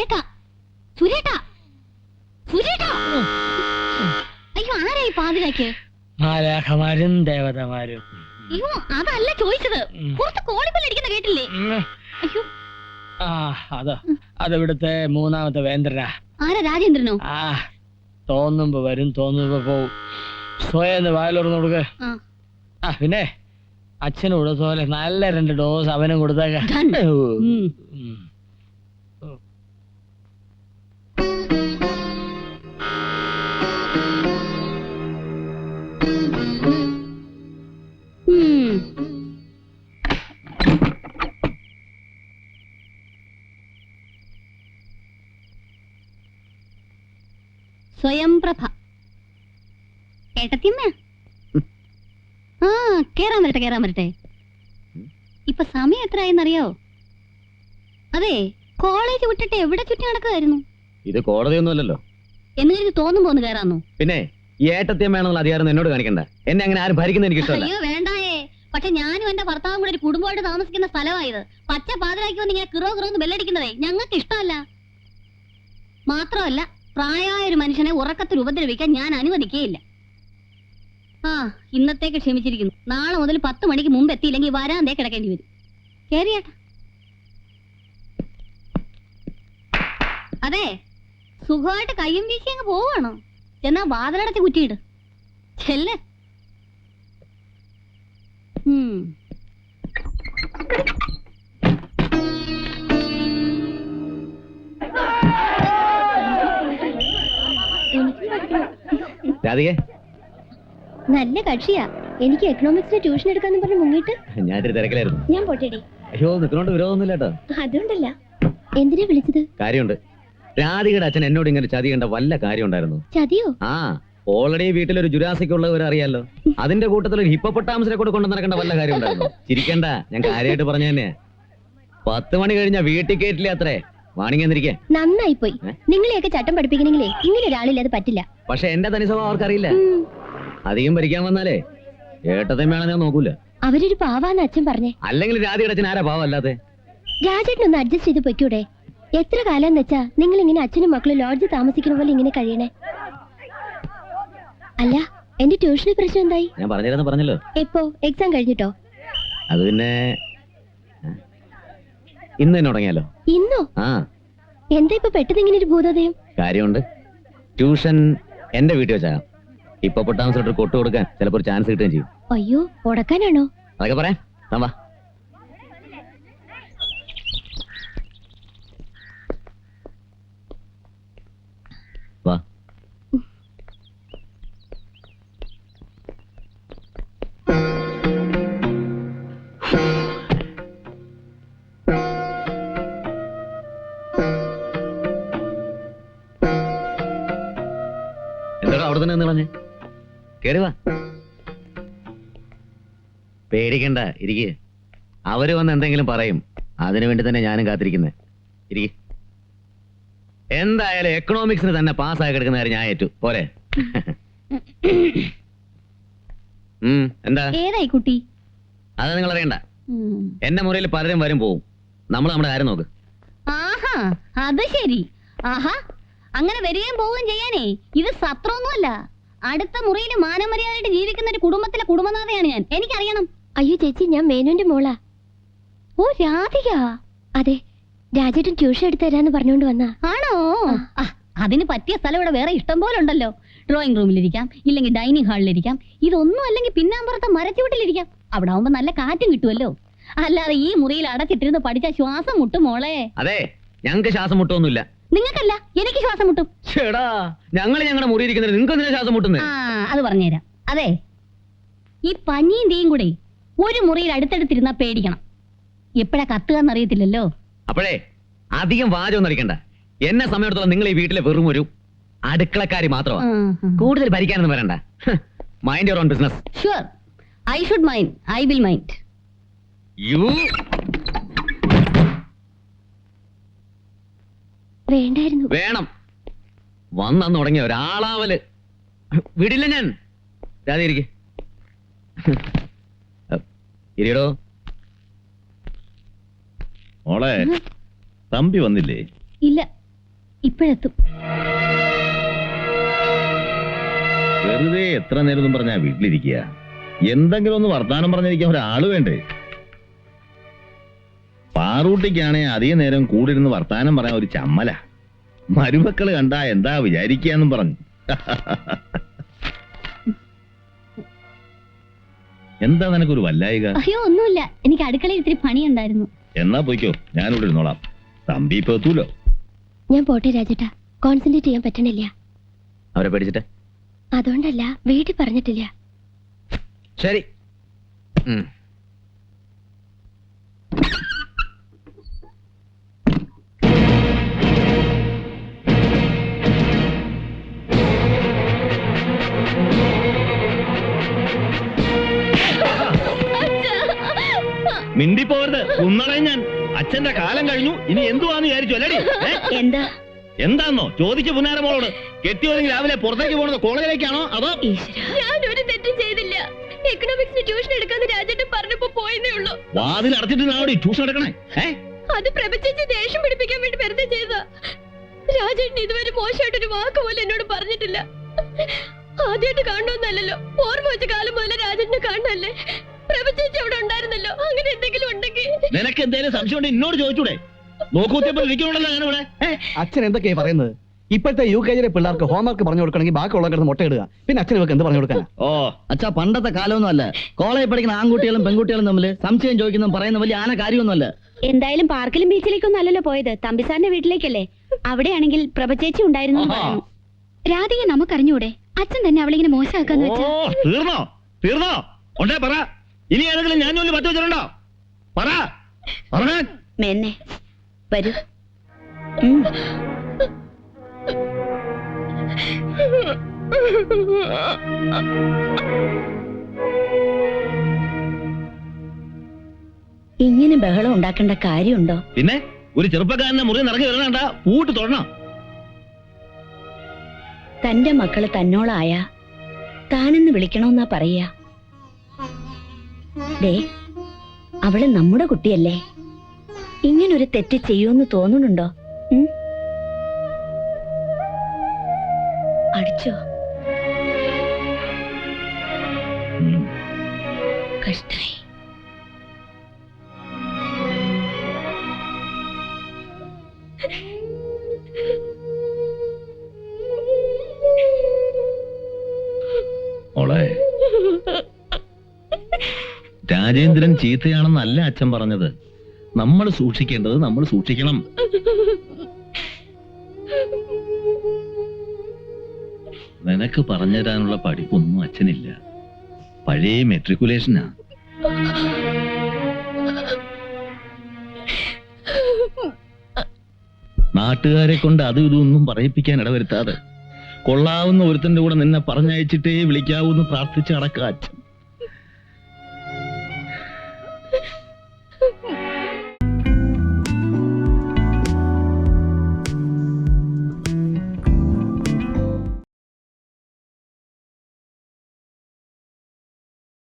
സുരേട്ട. സുരേട്ട. സുരേട്ട. അയ്യോ ആരായി പാതിരാക്ക്? മാലാഖമാരും ദേവതമാരും. അയ്യോ അതല്ല ചോദിച്ചത്. പുറത്ത് കോളിബെൽ അടിക്കുന്ന കേട്ടില്ലേ? അയ്യോ. ആ അതോ അതിവിടുത്തെ മൂന്നാമത്തെ വേന്ദ്രനാ. ആരാ രാജേന്ദ്രനോ? ആ തോന്നുമ്പോ വരും തോന്നുമ്പോ പോവും. സ്വയം ഒന്ന് കൊടുക്ക. ആ. പിന്നെ അച്ഛനും കൊടുത്തോലെ നല്ല രണ്ട് ഡോസ് അവനും കൊടുത്തേക്ക. സ്വയം പ്രഭ. ഏട്ടത്തിയമ്മ ആ കേറാൻ വരട്ടെ കേറാൻ വരട്ടെ. ഇപ്പൊ സമയം എത്രയായെന്നറിയോ അതെ കോളേജ് വിട്ടിട്ട് എവിടെ ചുറ്റി നടക്കുമായിരുന്നു ഇത് കോടതിയൊന്നുമല്ലല്ലോ. എന്ന് കരുതി തോന്നും പോന്ന് കേറാന്നു. പിന്നെ ഈ ഏട്ടത്യം വേണമെന്നുള്ള അധികാരം എന്നോട് കാണിക്കണ്ട. എന്നെ അങ്ങനെ ആരും ഭരിക്കുന്ന എനിക്ക് ഇഷ്ടമല്ല. അയ്യോ വേണ്ടായേ. പക്ഷെ ഞാനും എന്റെ ഭർത്താവും കൂടെ ഒരു കുടുംബമായിട്ട് താമസിക്കുന്ന സ്ഥലമായത്. പച്ച പാതിരാക്കി വന്ന് ഇങ്ങനെ കിറോ കിറോന്ന് ബെല്ലടിക്കുന്നതേ. ഞങ്ങൾക്ക് ഇഷ്ടമല്ല. മാത്രമല്ല പ്രായമായ ഒരു മനുഷ്യനെ ഉറക്കത്തിൽ ഉപദ്രവിക്കാൻ ഞാൻ അനുവദിക്കുകയില്ല ആ ഇന്നത്തേക്ക് ക്ഷമിച്ചിരിക്കുന്നു. നാളെ മുതൽ പത്ത് മണിക്ക് മുമ്പ് എത്തിയില്ലെങ്കിൽ വരാന്തേ കിടക്കേണ്ടി വരും. കേറിയേട്ടാ. അതെ സുഖമായിട്ട് കയ്യും വീശി അങ്ങ് പോവാണോ എന്നാ വാതിലടച്ച് കുറ്റിയിട്. ചെല്ലേ. ഉം. രാധികെ. നല്ല കക്ഷിയാ. എനിക്ക് എക്കണോമിക്സിന് ട്യൂഷൻ എടുക്കാന്ന് പറഞ്ഞ് മുങ്ങിട്ട് ഞാൻ ഇത്തിരി തിരക്കിലായിരുന്നു. ഞാൻ പോട്ടേടി. അയ്യോ നിൽക്കുന്നോണ്ട് വിരോധമൊന്നുമില്ല കേട്ടോ. അതുകൊണ്ടല്ല. എന്തിനാ വിളിച്ചത്? കാര്യമുണ്ട്. രാധികയുടെ അച്ഛൻ എന്നോട് ഇങ്ങനെ ചതി കണ്ട വല്ല കാര്യം ഉണ്ടായിരുന്നു ചതിയോ? ആ ഓൾറെഡി വീട്ടിൽ ഒരു ജുരാസിക് ഉള്ളവർ അറിയാലോ. അതിന്റെ കൂട്ടത്തിൽ ഒരു ഹിപ്പോപ്പൊട്ടാമസിനെ കൂടെ കൊണ്ടു നടക്കേണ്ട വല്ല കാര്യം ഉണ്ടായിരുന്നു ചിരിക്കണ്ട ഞാൻ കാര്യമായിട്ട് പറഞ്ഞു തന്നെ പത്ത് മണി കഴിഞ്ഞ വീട്ടിൽ കയറ്റില്ല അത്രേ? നന്നായി പോയി? നിങ്ങളെയൊക്കെ ചട്ടം പഠിപ്പിക്കണമെങ്കിലേ ഇങ്ങനെ ഒരാളില്ല അത് പറ്റില്ല. പക്ഷെ എന്റെ തനി സ്വഭാവം അവർക്കറിയില്ല അധികം ഭരിക്കാൻ വന്നാലേ ഏട്ടത്തെയും വേണം ഞാൻ നോക്കൂല. അവരൊരു പാവാന്ന് അച്ഛൻ പറഞ്ഞേ. അല്ലെങ്കിൽ രാധികയുടെ അച്ഛൻ ആരാ പാവം അല്ലാതെ രാജേട്ടനൊന്ന് അഡ്ജസ്റ്റ് ചെയ്ത് പൊയ്ക്കൂടെ? എത്ര കാലം വെച്ചാ നിങ്ങൾ ഇങ്ങനെ അച്ഛനും മക്കളും ലോഡ്ജ് താമസിക്കുന്ന പോലെ ഇങ്ങനെ കഴിയണേ? അല്ല എന്റെ ട്യൂഷന് പ്രശ്നം എന്തായി? ഞാൻ പറഞ്ഞിരുന്നു പറഞ്ഞല്ലോ. എപ്പോ? എക്സാം കഴിഞ്ഞിട്ടോ? അത് പിന്നെ? ഇന്ന് തന്നെ തുടങ്ങിയാലോ? ഇന്നോ? ആ. എന്താ ഇപ്പൊ പെട്ടെന്ന് ഇങ്ങനെ ഒരു ഭൂതോദയം കാര്യമുണ്ട്. ട്യൂഷൻ എന്റെ വീട്ടിൽ വെച്ചാകാം ഇപ്പൊ പൊട്ടാമസ് കൊട്ടു കൊടുക്കാൻ ചിലപ്പോൾ ചാൻസ് കിട്ടുകയും ചെയ്യും. അയ്യോ ഉടക്കാനാണോ അതൊക്കെ പറയാം. വാ. എന്താ അവിടെ തന്നെ കേറി വാ. പേടിക്കണ്ട ഇരിക്ക്. അവർ വന്ന് എന്തെങ്കിലും പറയും. അതിനു വേണ്ടി തന്നെ ഞാനും കാത്തിരിക്കുന്നത് ഇരിക്ക്. എന്തായാലും എക്കണോമിക്സിന് തന്നെ പാസ്സായി കിടക്കുന്ന കാര്യം ഞാൻ ഏറ്റു. പോരെ. ഉം, എന്താ? ഏതായി കുട്ടി? അത് നിങ്ങൾ അറിയണ്ട എന്റെ മുറിയിൽ പലരും വരും പോവും. നമ്മൾ നമ്മുടെ കാര്യം നോക്ക്. ആഹാ അത് ശരി. ആഹാ അങ്ങനെ വരികയും പോവുകയും ചെയ്യാനേ. ഇത് സത്രമൊന്നുമല്ല അടുത്ത മുറിയിൽ മാനമര്യാദയായിട്ട് ജീവിക്കുന്ന ഒരു കുടുംബത്തിലെ കുടുംബനാഥയാണ് ഞാൻ. എനിക്കറിയണം. അയ്യോ ചേച്ചി ഞാൻ മേനുവിന്റെ മോളാ. ഓ രാധിക. അതെ രാജേട്ടൻ ട്യൂഷൻ എടുത്തു തരാന്ന് പറഞ്ഞുകൊണ്ട് വന്നാ. ആണോ? അതിന് പറ്റിയ സ്ഥലം ഇവിടെ വേറെ ഇഷ്ടം പോലെ ഉണ്ടല്ലോ. ഡ്രോയിങ് റൂമിലിരിക്കാം ഇല്ലെങ്കിൽ ഡൈനിങ് ഹാളിലിരിക്കാം ഇതൊന്നും അല്ലെങ്കിൽ പിന്നാമ്പുറത്തെ മരച്ചുവട്ടിലിരിക്കാം. അവിടെ ആവുമ്പോ നല്ല കാറ്റും കിട്ടുമല്ലോ അല്ലാതെ ഈ മുറിയിൽ അടച്ചിട്ടിരുന്ന് പഠിച്ച ശ്വാസം മുട്ടും മോളെ. അതെ ഞങ്ങൾക്ക് ശ്വാസം മുട്ടൊന്നുമില്ല. നിങ്ങൾക്കല്ല എനിക്ക് ശ്വാസം മുട്ടും. ചേടാ ഞങ്ങൾ ഞങ്ങളുടെ മുറിയിരിക്കുന്നത് നിങ്ങൾക്ക് എന്തിനാ ശ്വാസം മുട്ടുന്നത് ആ അത് പറഞ്ഞുതരാം. അതെ ഈ പനിയും തീയും കൂടെ ഒരു മുറിയിൽ അടുത്തടുത്തിരുന്നാ പേടിക്കണം. എപ്പോഴാ കത്തുക അറിയത്തില്ലല്ലോ. അപ്പോഴേ അധികം വാചകം നടിക്കണ്ട. എന്നെ സമയത്തോളം നിങ്ങൾ ഈ വീട്ടിലെ വെറും ഒരു അടുക്കളക്കാരി മാത്രമാ. കൂടുതൽ ഭരിക്കാനൊന്നും വരണ്ട. Mind your own business sure I should mind I will mind you വേണ്ടായിരുന്നു. വേണം. വന്നു തുടങ്ങിയ ഒരാളാവൽ. വിടില്ല ഞാൻ. രാതിരിക്കെ ഇരിയടോ. മോളെ തമ്പി വന്നില്ലേ? ഇല്ല ഇപ്പോഴെത്തും. വെറുതെ എത്ര നേരം പറഞ്ഞാ വീട്ടിലിരിക്കുക? എന്തെങ്കിലും ഒന്ന് വർത്താനം പറഞ്ഞിരിക്കാൻ ഒരാൾ വേണ്ടേ? പാറൂട്ടിക്കാണെ അധിക നേരം കൂടെ ഇരുന്ന് വർത്താനം പറയാൻ ഒരു ചമ്മല. മരുമക്കൾ കണ്ടാ എന്താ വിചാരിക്കാന്നും പറഞ്ഞു. എന്താ നിനക്കൊരു വല്ലായിക? അയ്യോ ഒന്നുമില്ല. എനിക്ക് അടുക്കളയിൽ ഇത്തിരി പണിയുണ്ടായിരുന്നു. എന്നാ പോയിക്കോ. ഞാനിവിടെ ഇരുന്നോളാം. തമ്പി ഇപ്പൊ എത്തൂലോ? ഞാൻ പോട്ടെ രാജേട്ടാ. കോൺസെൻട്രേറ്റ് ചെയ്യാൻ പറ്റണില്ല. അവരെ പേടിച്ചിട്ട്? അതുകൊണ്ടല്ല വീട്ടിൽ പറഞ്ഞിട്ടില്ല. ശരി. മിണ്ടി പോരുത് കുന്നളയും ഞാൻ. അച്ഛന്റെ കാലം കഴിഞ്ഞു. ഇനി എന്തുവാന്ന് വിചാരിച്ചു അല്ലടി? എന്താ? എന്താന്നോ? ചോദിച്ചു പുന്നാരമോളോട് കെട്ടിയോരെങ്കിൽ രാവിലെ പുറത്തേക്ക് പോണത് കോളേജിലേക്കാണോ? അതോ? ഞാൻ ഒരു തെറ്റും ചെയ്തില്ല. എക്കണോമിക്സിന് ട്യൂഷൻ എടുക്കാന്ന് രാജേട്ടൻ പറഞ്ഞപ്പോ പോയെന്നേ ഉള്ളൂ. വാതിൽ അടച്ചിട്ട് നാടി ട്യൂഷൻ എടുക്കണേ അത് പ്രപഞ്ചിച്ച് ദേഷ്യം പിടിപ്പിക്കാൻ വേണ്ടി വെറുതെ ചെയ്തതാ. രാജേട്ടൻ ഇതുവരെ മോശമായിട്ടൊരു വാക്ക് പോലും എന്നോട് പറഞ്ഞിട്ടില്ല. ആദ്യമായിട്ട് കാണണമെന്നല്ലല്ലോ. ഓർമ്മ വെച്ച കാലം മുതലേ രാജേട്ടനെ കാണണല്ലേ? ഉണ്ടായിരുന്നല്ലോ. അങ്ങനെ എന്തെങ്കിലും ഉണ്ടെങ്കിൽ. നിനക്ക് സംശയം എന്നോട് ചോദിച്ചൂടെ. ഇവിടെ. അച്ഛൻ എന്തൊക്കെയാ പറയുന്നത്? ഇപ്പോഴത്തെ യു കെ ജിയിലെ പിള്ളേർക്ക് ഹോംവർക്ക് പറഞ്ഞു കൊടുക്കണമെങ്കിൽ ബാക്കിയുള്ള കിടന്ന് മുട്ടയിടുക പിന്നെ അച്ഛൻ ഇവർക്ക് എന്ത് പറഞ്ഞു കൊടുക്കാൻ? ഓ അച്ഛാ പണ്ടത്തെ കാലമൊന്നും അല്ല. കോളേജിൽ പഠിക്കുന്ന ആൺകുട്ടികളും പെൺകുട്ടികളും തമ്മിൽ സംശയം ചോദിക്കുന്നതും പറയുന്ന വലിയ ആന കാര്യമൊന്നുമല്ല. എന്തായാലും പാർക്കിലും ബീച്ചിലേക്കൊന്നും അല്ലല്ലോ പോയത്. തമ്പിസാറിന്റെ വീട്ടിലേക്കല്ലേ? അവിടെയാണെങ്കിൽ പ്രഭചേച്ചി ഉണ്ടായിരുന്നു. രാധിക നമുക്കറിഞ്ഞൂടെ? അച്ഛൻ തന്നെ അവളിങ്ങനെ മോശമാക്കാന്ന് വെച്ചാ. തീർന്നോ? തീർന്നോ? ഉണ്ടേ പറ. ഇനി ഏതെങ്കിലും ഞാൻ ജോലി പത്ത് വെച്ചിട്ടുണ്ടോ? പറ. മെന്നെ വരൂ. ഇങ്ങനെ ബഹളം ഉണ്ടാക്കേണ്ട കാര്യമുണ്ടോ? പിന്നെ ഒരു ചെറുപ്പക്കാരനെ മുറി നിറങ്ങി വരണണ്ട പൂട്ട് തൊടണം. തന്റെ മക്കൾ തന്നോളായ താനെന്ന് വിളിക്കണമെന്നാ പറയാ ദേ അവൾ നമ്മുടെ കുട്ടിയല്ലേ? ഇങ്ങനൊരു തെറ്റ് ചെയ്യുമെന്ന് തോന്നുന്നുണ്ടോ? അടിച്ചോ. കഷ്ടായി. മോളെ രാജേന്ദ്രൻ ചീത്തയാണെന്നല്ല അച്ഛൻ പറഞ്ഞത്. നമ്മൾ സൂക്ഷിക്കേണ്ടത് നമ്മൾ സൂക്ഷിക്കണം. നിനക്ക് പറഞ്ഞുതരാനുള്ള പഠിപ്പൊന്നും അച്ഛനില്ല. പഴയ മെട്രിക്കുലേഷനാ നാട്ടുകാരെ കൊണ്ട് അതും ഇതൊന്നും പറയിപ്പിക്കാൻ ഇടവരുത്താതെ. കൊള്ളാവുന്ന ഒരുത്തന്റെ കൂടെ നിന്നെ പറഞ്ഞയച്ചിട്ടേ വിളിക്കാവൂന്ന് പ്രാർത്ഥിച്ച് അടക്കുക അച്ഛൻ.